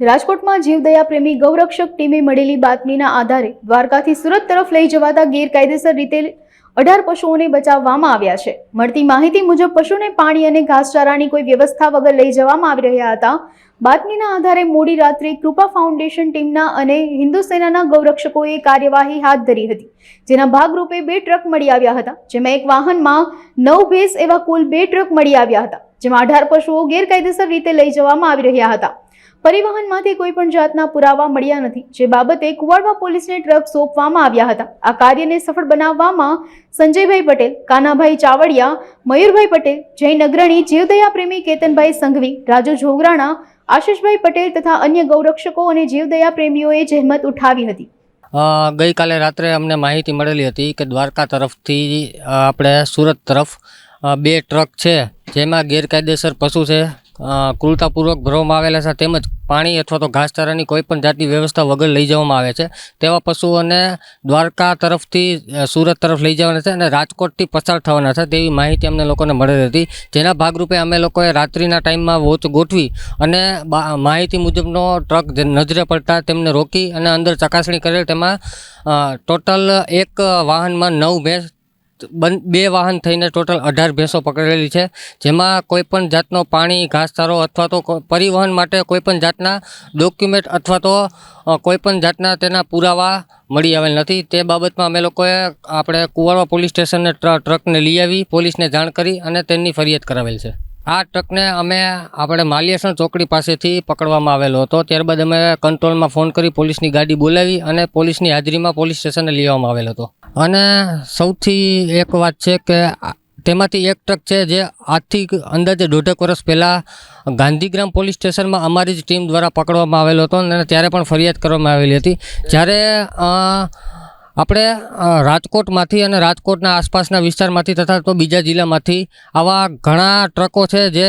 રાજકોટમાં જીવદયા પ્રેમી ગૌરક્ષક ટીમે મળેલી બાતમીના આધારે દ્વારકાથી સુરત તરફ લઈ જવાતા ગેરકાયદેસર રીતે અઢાર પશુઓને બચાવવામાં આવ્યા છે. મળતી માહિતી મુજબ પશુને પાણી અને ઘાસચારાની કોઈ વ્યવસ્થા વગર લઈ જવામાં આવી રહ્યા હતા. બાતમીના આધારે મોડી રાત્રે કૃપા ફાઉન્ડેશન ટીમના અને હિન્દુ સેનાના ગૌરક્ષકોએ કાર્યવાહી હાથ ધરી હતી. જેના ભાગરૂપે બે ટ્રક મળી આવ્યા હતા, જેમાં એક વાહનમાં નવ ભેંસ એવા કુલ બે ટ્રક મળી આવ્યા હતા. જેમાં અઢાર પશુઓ ગેરકાયદેસર રીતે લઈ જવામાં આવી રહ્યા હતા. પરિવહનમાંથી કોઈ પણ જાતના પુરાવા મળ્યા નથી, જે બાબતે કુવાડવા પોલીસને ટ્રક સોંપવામાં આવ્યા હતા. આ કાર્યને સફળ બનાવવામાં સંજયભાઈ પટેલ, કાનાભાઈ ચાવડિયા, મયુરભાઈ પટેલ જૈન અગ્રણી જીવદયા પ્રેમી, કેતનભાઈ સંઘવી, રાજુ જોગરાણા આશીષભાઈ પટેલ તથા અન્ય ગૌરક્ષકો અને જીવદયા પ્રેમીઓએ જહેમત ઉઠાવી હતી. ગઈકાલે રાત્રે અમને માહિતી મળેલી હતી કે દ્વારકા તરફથી આપણે સુરત તરફ બે ટ્રક છે. જેમાં ગેરકાયદેસર પશુ છે ક્રૂરતાપૂર્વક ભરવામાં આવેલા છે, તેમજ પાણી અથવા તો ઘાસચારાની કોઈ પણ જાતની વ્યવસ્થા વગર લઈ જવામાં આવે છે. તેવા પશુઓને દ્વારકા તરફથી સુરત તરફ લઈ જવાના છે અને રાજકોટથી પસાર થવાના છે. તેવી માહિતી અમને લોકોને મળેલી હતી. જેના ભાગરૂપે અમે લોકોએ રાત્રિના ટાઈમમાં વોચ ગોઠવી અને માહિતી મુજબનો ટ્રક નજરે પડતા તેમને રોકી અને અંદર ચકાસણી કરેલ. તેમાં ટોટલ એક વાહનમાં નવ ભેંસ બે વાહન થઈને ટોટલ અઢાર ભેંસો પકડેલી છે. જેમાં કોઈ પણ જાતનો પાણી, ઘાસચારો અથવા તો પરિવહન માટે કોઈ પણ જાતના ડોક્યુમેન્ટ અથવા તો કોઈપણ કોઈ પણ જાતના તેના પુરાવા મળી આવેલ નથી. તે બાબતમાં અમે લોકોએ આપણે કુવાડવા પોલીસ સ્ટેશનને ટ્રકને લઈ આવી, પોલીસને જાણ કરી અને તેની ફરિયાદ કરાવેલ છે. આ ટ્રકને અમે આપણે માલિયાસણ ચોકડી પાસેથી પકડવામાં આવેલો હતો. ત્યારબાદ અમે કંટ્રોલમાં ફોન કરી પોલીસની ગાડી બોલાવી અને પોલીસની હાજરીમાં પોલીસ સ્ટેશને લેવામાં આવેલ હતો. અને સૌથી એક વાત છે કે તેમાંથી એક ટ્રક છે જે આજથી અંદાજે દોઢેક વર્ષ પહેલાં ગાંધીગ્રામ પોલીસ સ્ટેશનમાં અમારી જ ટીમ દ્વારા પકડવામાં આવેલો હતો અને ત્યારે પણ ફરિયાદ કરવામાં આવેલી હતી. જ્યારે આપણે રાજકોટમાંથી અને રાજકોટના આસપાસના વિસ્તારમાંથી તથા તો બીજા જિલ્લામાંથી આવા ઘણા ટ્રકો છે જે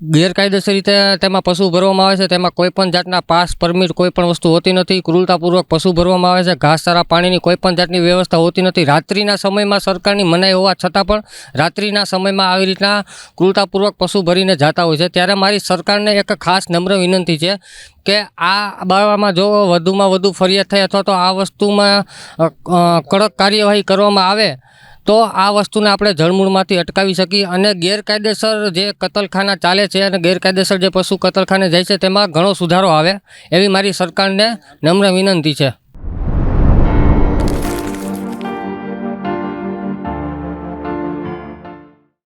ગેરકાયદેસર રીતે તેમાં પશુ ભરવામાં આવે છે. તેમાં કોઈ પણ જાતના પાસ પરમિટ કોઈ પણ વસ્તુ હોતી નથી. ક્રૂરતાપૂર્વક પશુ ભરવામાં આવે છે. ઘાસચારા પાણીની કોઈ પણ જાતની વ્યવસ્થા હોતી નથી. રાત્રિના સમયમાં સરકારની મનાઈ હોવા છતાં પણ રાત્રિના સમયમાં આવી રીતના ક્રૂરતાપૂર્વક પશુ ભરીને જતા હોય છે. ત્યારે મારી સરકારને એક ખાસ નમ્ર વિનંતી છે કે આ બાબતમાં જો વધુમાં વધુ ફરિયાદ થાય અથવા તો આ વસ્તુમાં કડક કાર્યવાહી કરવામાં આવે તો આ વસ્તુને આપણે જળમૂળમાંથી અટકાવી શકીએ અને ગેરકાયદેસર જે કતલખાના ચાલે છે અને ગેરકાયદેસર જે પશુ કતલખાને જાય છે, તેમાં ઘણો સુધારો આવે એવી મારી સરકારને નમ્ર વિનંતી છે.